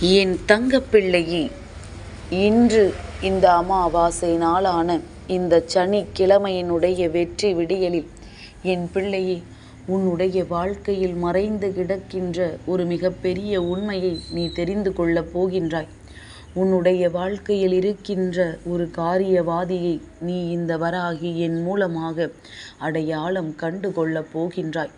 என் தங்கப்பிள்ளையே இன்று இந்த அமாவாசை நாளான இந்த சனிக்கிழமையினுடைய வெற்றி விடியலில் என் பிள்ளையே உன்னுடைய வாழ்க்கையில் மறைந்து கிடக்கின்ற ஒரு மிகப்பெரிய உண்மையை நீ தெரிந்து கொள்ளப் போகின்றாய். உன்னுடைய வாழ்க்கையில் இருக்கின்ற ஒரு காரியவாதியை நீ இந்த வராகி என் மூலமாக அடையாளம் கண்டு கொள்ளப் போகின்றாய்.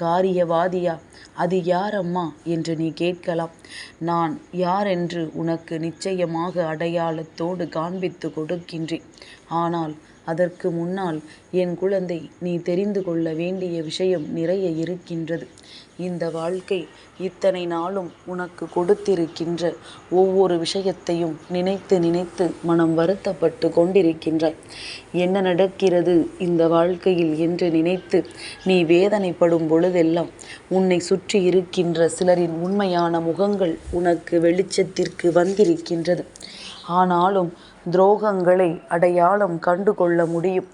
காரியவாதியா? அது யாரம்மா என்று நீ கேட்கலாம். நான் யாரென்று உனக்கு நிச்சயமாக அடையாளத்தோடு காண்பித்து கொடுக்கின்றேன். ஆனால் அதற்கு முன்னால் என் குழந்தை நீ தெரிந்து கொள்ள வேண்டிய விஷயம் நிறைய இருக்கின்றது. இந்த வாழ்க்கை இத்தனை நாளும் உனக்கு கொடுத்திருக்கின்ற ஒவ்வொரு விஷயத்தையும் நினைத்து நினைத்து மனம் வருத்தப்பட்டு கொண்டிருக்கின்றாய். என்ன நடக்கிறது இந்த வாழ்க்கையில் என்று நினைத்து நீ வேதனைப்படும் பொழுதெல்லாம் உன்னை சுற்றி இருக்கின்ற சிலரின் உண்மையான முகங்கள் உனக்கு வெளிச்சத்திற்கு வந்திருக்கின்றது. ஆனாலும் துரோகங்களை அடையாளம் கண்டு கொள்ள முடியும்.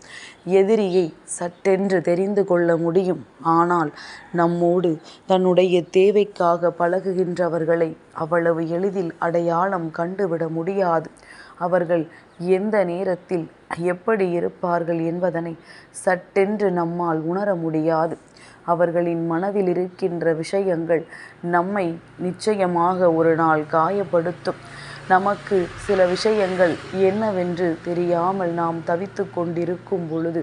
எதிரியை சட்டென்று தெரிந்து கொள்ள முடியும். ஆனால் நம்மோடு தன்னுடைய தேவைக்காக பழகுகின்றவர்களை அவ்வளவு எளிதில் அடையாளம் கண்டுவிட முடியாது. அவர்கள் எந்த நேரத்தில் எப்படி இருப்பார்கள் என்பதனை சட்டென்று நம்மால் உணர முடியாது. அவர்களின் மனதில் இருக்கின்ற விஷயங்கள் நம்மை நிச்சயமாக ஒரு நாள் காயப்படுத்தும். நமக்கு சில விஷயங்கள் என்னவென்று தெரியாமல் நாம் தவித்து கொண்டிருக்கும் பொழுது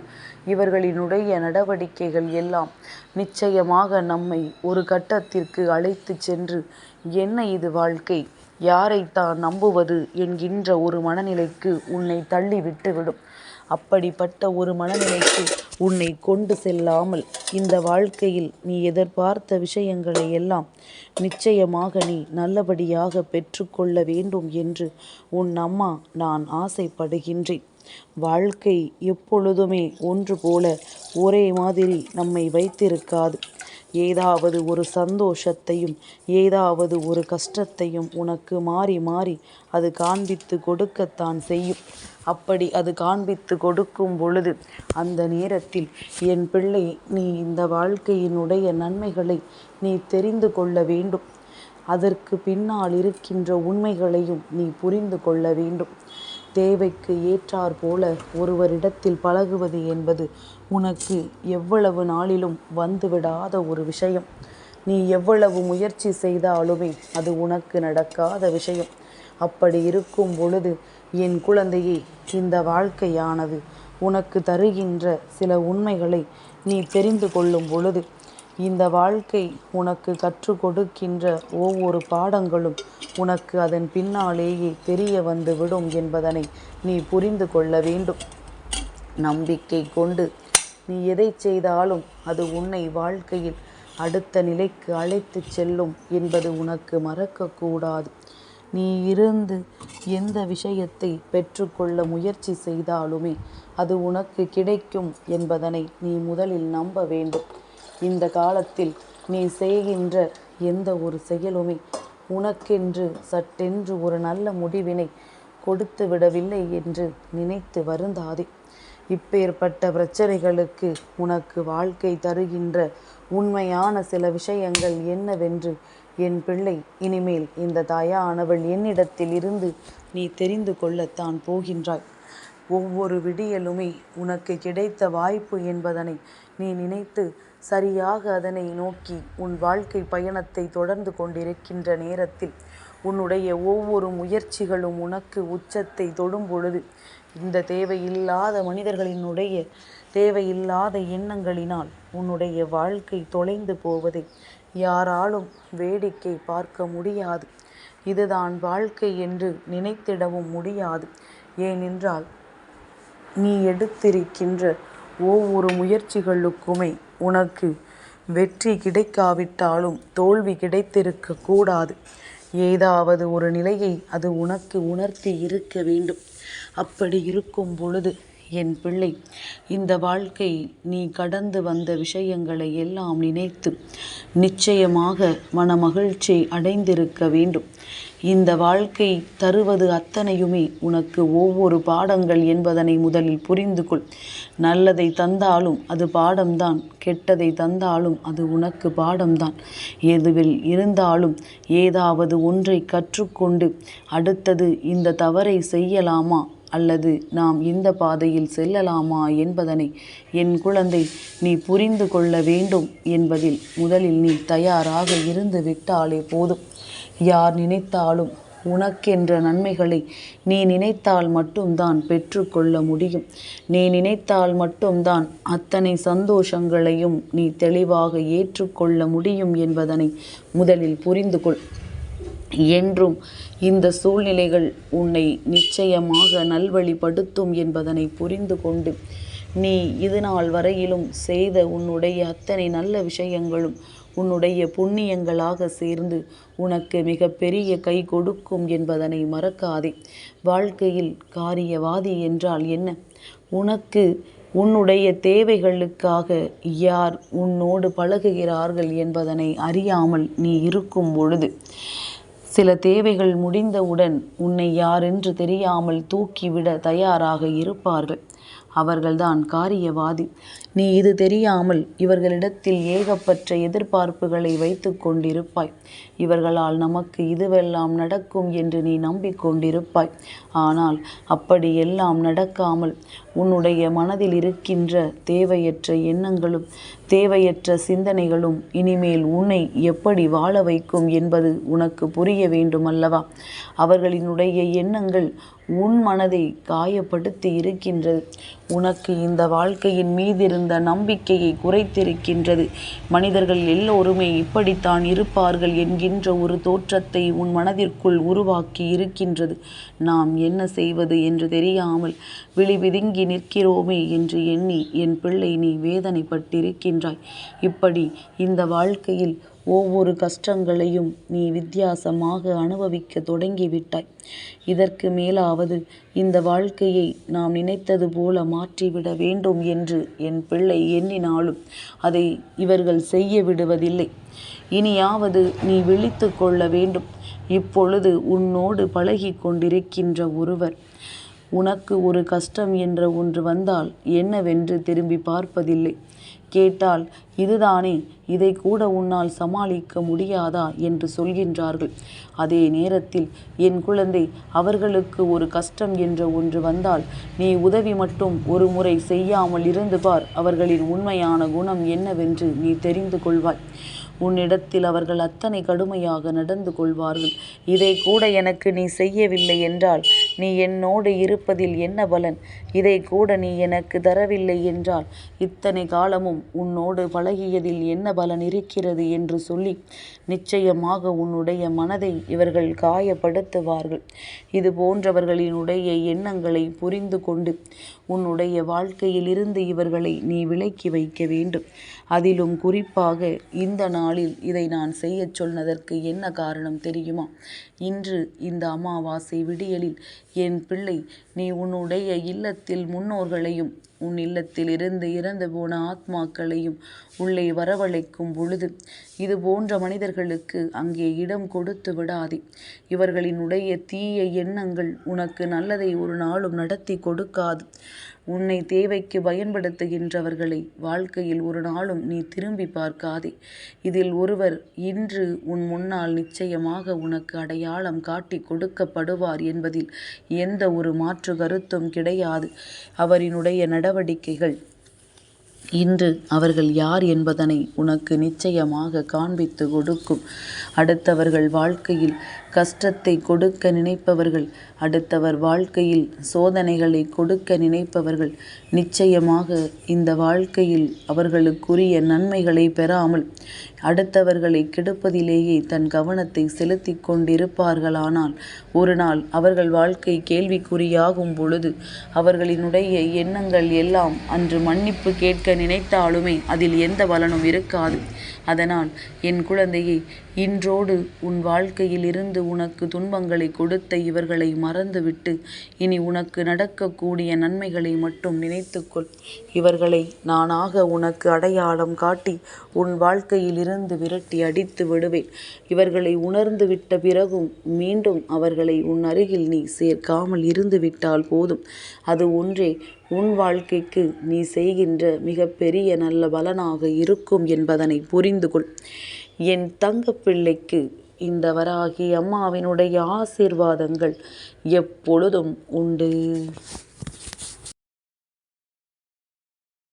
இவர்களினுடைய நடவடிக்கைகள் எல்லாம் நிச்சயமாக நம்மை ஒரு கட்டத்திற்கு அழைத்து சென்று என்ன இது வாழ்க்கை? யாரைத்தான் நம்புவது? என்கின்ற ஒரு மனநிலைக்கு உன்னை தள்ளி விட்டுவிடும் அப்படிப்பட்ட ஒரு மனநிலைக்கு உன்னை கொண்டு செல்லாமல் இந்த வாழ்க்கையில் நீ எதிர்பார்த்த விஷயங்களை எல்லாம் நிச்சயமாக நீ நல்லபடியாக பெற்றுக்கொள்ள வேண்டும் என்று உன் அம்மா நான் ஆசைப்படுகின்றேன். வாழ்க்கை எப்பொழுதுமே ஒன்று போல ஒரே மாதிரி நம்மை வைத்திருக்காது. ஏதாவது ஒரு சந்தோஷத்தையும் ஏதாவது ஒரு கஷ்டத்தையும் உனக்கு மாறி மாறி அது காண்பித்து கொடுக்கத்தான் செய்யும். அப்படி அது காண்பித்து கொடுக்கும் பொழுது அந்த நேரத்தில் என் பிள்ளை நீ இந்த வாழ்க்கையினுடைய நன்மைகளை நீ தெரிந்து கொள்ள வேண்டும். அதற்கு பின்னால் இருக்கின்ற உண்மைகளையும் நீ புரிந்து கொள்ள வேண்டும். தேவைக்கு ஏற்றார் போல ஒருவரிடத்தில் பழகுவது என்பது உனக்கு எவ்வளவு நாளிலும் வந்துவிடாத ஒரு விஷயம். நீ எவ்வளவு முயற்சி செய்தாலுமே அது உனக்கு நடக்காத விஷயம். அப்படி இருக்கும் பொழுது என் குழந்தையே இந்த வாழ்க்கையானது உனக்கு தருகின்ற சில உண்மைகளை நீ தெரிந்து கொள்ளும் பொழுது இந்த வாழ்க்கை உனக்கு கற்றுக் கொடுக்கின்ற ஒவ்வொரு பாடங்களும் உனக்கு அதன் பின்னாலேயே தெரிய வந்துவிடும் என்பதனை நீ புரிந்து கொள்ள வேண்டும். நம்பிக்கை கொண்டு நீ எதை செய்தாலும் அது உன்னை வாழ்க்கையில் அடுத்த நிலைக்கு அழைத்து செல்லும் என்பது உனக்கு மறக்கக்கூடாது. நீ இருந்து எந்த விஷயத்தை பெற்றுக்கொள்ள முயற்சி செய்தாலுமே அது உனக்கு கிடைக்கும் என்பதனை நீ முதலில் நம்ப வேண்டும். இந்த காலத்தில் நீ செய்கின்ற எந்த ஒரு செயலுமே உனக்கென்று சட்டென்று ஒரு நல்ல முடிவினை கொடுத்து விடவில்லை என்று நினைத்து வருந்தாதே. இப்பேற்பட்ட பிரச்சனைகளுக்கு உனக்கு வாழ்க்கை தருகின்ற உண்மையான சில விஷயங்கள் என்னவென்று என் பிள்ளை இனிமேல் இந்த தாயானவள் என்னிடத்தில் இருந்து நீ தெரிந்து கொள்ளத்தான் போகின்றாய். ஒவ்வொரு விடியலுமே உனக்கு கிடைத்த வாய்ப்பு என்பதனை நீ நினைத்து சரியாக அதனை நோக்கி உன் வாழ்க்கை பயணத்தை தொடர்ந்து கொண்டிருக்கின்ற நேரத்தில் உன்னுடைய ஒவ்வொரு முயற்சிகளும் உனக்கு உச்சத்தை தொடும் பொழுது இந்த தேவையில்லாத மனிதர்களினுடைய தேவையில்லாத எண்ணங்களினால் உன்னுடைய வாழ்க்கை தொலைந்து போவதை யாராலும் வேடிக்கை பார்க்க முடியாது. இதுதான் வாழ்க்கை என்று நினைத்திடவும் முடியாது. ஏனென்றால் நீ எடுத்திருக்கின்ற ஒவ்வொரு முயற்சிகளுக்குமே உனக்கு வெற்றி கிடைக்காவிட்டாலும் தோல்வி கிடைத்திருக்க கூடாது. ஏதாவது ஒரு நிலையை அது உனக்கு உணர்த்தி இருக்க வேண்டும். அப்படி இருக்கும் பொழுது என் பிள்ளை இந்த வாழ்க்கை நீ கடந்து வந்த விஷயங்களை எல்லாம் நினைத்து நிச்சயமாக மனமகிழ்ச்சி அடைந்திருக்க வேண்டும். இந்த வாழ்க்கை தருவது அத்தனையுமே உனக்கு ஒவ்வொரு பாடங்கள் என்பதனை முதலில் புரிந்து கொள். நல்லதை தந்தாலும் அது பாடம்தான் கெட்டதை தந்தாலும் அது உனக்கு பாடம்தான். எதுவில் இருந்தாலும் ஏதாவது ஒன்றை கற்றுக்கொண்டு அடுத்தது இந்த தவறை செய்யலாமா? அல்லது நாம் இந்த பாதையில் செல்லலாமா என்பதனை என் குழந்தை நீ புரிந்து கொள்ள வேண்டும் என்பதில் முதலில் நீ தயாராக இருந்து விட்டாலே போதும். யார் நினைத்தாலும் உனக்கென்ற நன்மைகளை நீ நினைத்தால் மட்டும்தான் பெற்றுக்கொள்ள முடியும். நீ நினைத்தால் மட்டும்தான் அத்தனை சந்தோஷங்களையும் நீ தெளிவாக ஏற்றுக்கொள்ள முடியும் என்பதனை முதலில் புரிந்து கொள். என்றும் இந்த சூழ்நிலைகள் உன்னை நிச்சயமாக நல்வழிப்படுத்தும் என்பதனை புரிந்து கொண்டு நீ இது நாள் வரையிலும் செய்த உன்னுடைய அத்தனை நல்ல விஷயங்களும் உன்னுடைய புண்ணியங்களாக சேர்ந்து உனக்கு மிக பெரிய கை கொடுக்கும் என்பதனை மறக்காதே. வாழ்க்கையில் காரியவாதி என்றால் என்ன? உனக்கு உன்னுடைய தேவைகளுக்காக யார் உன்னோடு பழகுகிறார்கள் என்பதனை அறியாமல் நீ இருக்கும் பொழுது சில தேவைகள் முடிந்தவுடன் உன்னை யாரென்று தெரியாமல் தூக்கிவிட தயாராக இருப்பார்கள். அவர்கள்தான் காரியவாதி. நீ இது தெரியாமல் இவர்களிடத்தில் ஏகப்பட்ட எதிர்பார்ப்புகளை வைத்து கொண்டிருப்பாய். இவர்களால் நமக்கு இதுவெல்லாம் நடக்கும் என்று நீ நம்பிக்கொண்டிருப்பாய். ஆனால் அப்படியெல்லாம் நடக்காமல் உன்னுடைய மனதில் இருக்கின்ற தேவையற்ற எண்ணங்களும் தேவையற்ற சிந்தனைகளும் இனிமேல் உன்னை எப்படி வாழ வைக்கும் என்பது உனக்கு புரிய வேண்டும் அல்லவா அவர்களினுடைய எண்ணங்கள் உன் மனதை காயப்படுத்தி இருக்கின்றது. உனக்கு இந்த வாழ்க்கையின் மீதிருந்த நம்பிக்கையை குறைத்திருக்கின்றது. மனிதர்கள் எல்லோருமே இப்படித்தான் இருப்பார்கள் என்கின்ற ஒரு தோற்றத்தை உன் மனதிற்குள் உருவாக்கி இருக்கின்றது. நாம் என்ன செய்வது என்று தெரியாமல் விழிவிதுங்கி நிற்கிறோமே என்று எண்ணி என் பிள்ளை நீ வேதனைப்பட்டிருக்கின்றாய். இப்படி இந்த வாழ்க்கையில் ஒவ்வொரு கஷ்டங்களையும் நீ வித்தியாசமாக அனுபவிக்க தொடங்கிவிட்டாய். இதற்கு மேலாவது இந்த வாழ்க்கையை நாம் நினைத்தது போல மாற்றிவிட வேண்டும் என்று என் பிள்ளை எண்ணினாலும் அதை இவர்கள் செய்ய விடுவதில்லை. இனியாவது நீ விழித்து கொள்ள வேண்டும். இப்பொழுது உன்னோடு பழகி கொண்டிருக்கின்ற ஒருவர் உனக்கு ஒரு கஷ்டம் என்ற ஒன்று வந்தால் என்னவென்று திரும்பி பார்ப்பதில்லை. கேட்டால் இதுதானே இதை கூட உன்னால் சமாளிக்க முடியாதா? என்று சொல்கின்றார்கள். அதே நேரத்தில் என் குழந்தை அவர்களுக்கு ஒரு கஷ்டம் என்ற ஒன்று வந்தால் நீ உதவி மட்டும் ஒரு முறை செய்யாமல் இருந்து பார். அவர்களின் உண்மையான குணம் என்னவென்று நீ தெரிந்து கொள்வாய். உன்னிடத்தில் அவர்கள் அத்தனை கடுமையாக நடந்து கொள்வார்கள். இதை கூட எனக்கு நீ செய்யவில்லை என்றால் நீ என்னோடு இருப்பதில் என்ன பலன்? இதை கூட நீ எனக்கு தரவில்லை என்றால் இத்தனை காலமும் உன்னோடு பழகியதில் என்ன பலன் இருக்கிறது என்று சொல்லி நிச்சயமாக உன்னுடைய மனதை இவர்கள் காயப்படுத்துவார்கள். இது போன்றவர்களினுடைய எண்ணங்களை புரிந்து கொண்டு உன்னுடைய வாழ்க்கையிலிருந்து இவர்களை நீ விலக்கி வைக்க வேண்டும். அதிலும் குறிப்பாக இந்த நாளில் இதை நான் செய்யச் சொன்னதற்கு என்ன காரணம் தெரியுமா? இன்று இந்த அமாவாசை விடியலில் என் பிள்ளை நீ உன்னுடைய இல்லத்தில் முன்னோர்களையும் உன் இல்லத்தில் இருந்து இறந்து போன ஆத்மாக்களையும் உள்ளே வரவழைக்கும் பொழுது இது போன்ற மனிதர்களுக்கு அங்கே இடம் கொடுத்து விடாதே. இவர்களினுடைய தீய எண்ணங்கள் உனக்கு நல்லதை ஒரு நாளும் நடத்தி கொடுக்காது. உன்னை தேவைக்கு பயன்படுத்துகின்றவர்களை வாழ்க்கையில் ஒரு நாளும் நீ திரும்பி பார்க்காதே. இதில் ஒருவர் இன்று உன் முன்னால் நிச்சயமாக உனக்கு அடையாளம் காட்டி கொடுக்கப்படுவார் என்பதில் எந்த ஒரு மாற்று கருத்தும் கிடையாது. அவரினுடைய நடவடிக்கைகள். இன்று அவர்கள் யார் என்பதனை உனக்கு நிச்சயமாக காண்பித்து கொடுக்கும். அடுத்தவர்கள் வாழ்க்கையில் கஷ்டத்தை கொடுக்க நினைப்பவர்கள் அடுத்தவர் வாழ்க்கையில் சோதனைகளை கொடுக்க நினைப்பவர்கள் நிச்சயமாக இந்த வாழ்க்கையில் அவர்களுக்குரிய நன்மைகளை பெறாமல் அடுத்தவர்களை கெடுப்பதிலேயே தன் கவனத்தை செலுத்தி கொண்டிருப்பார்களானால் ஒரு நாள் அவர்கள் வாழ்க்கை கேள்விக்குறியாகும் பொழுது அவர்களினுடைய எண்ணங்கள் எல்லாம் அன்று மன்னிப்பு கேட்க நினைத்தாலுமே அதில் எந்த பலனும் இருக்காது. அதனால் என் குழந்தையை இன்றோடு உன் வாழ்க்கையில் இருந்து உனக்கு துன்பங்களை கொடுத்த இவர்களை மறந்துவிட்டு இனி உனக்கு நடக்கக்கூடிய நன்மைகளை மட்டும் நினைத்துக்கொள். இவர்களை நானாக உனக்கு அடையாளம் காட்டி உன் வாழ்க்கையில் இருந்து விரட்டி அடித்து விடுவேன். இவர்களை உணர்ந்து விட்ட பிறகும் மீண்டும் அவர்களை உன் அருகில் நீ சேர்க்காமல் இருந்து விட்டால் போதும். அது ஒன்றே உன் வாழ்க்கைக்கு நீ செய்கின்ற மிகப்பெரிய நல்ல பலனாக இருக்கும் என்பதனை புரிந்து கொள். என் தங்கப்பிள்ளைக்கு இந்த வராகி அம்மாவினுடைய ஆசீர்வாதங்கள் எப்பொழுதும் உண்டு.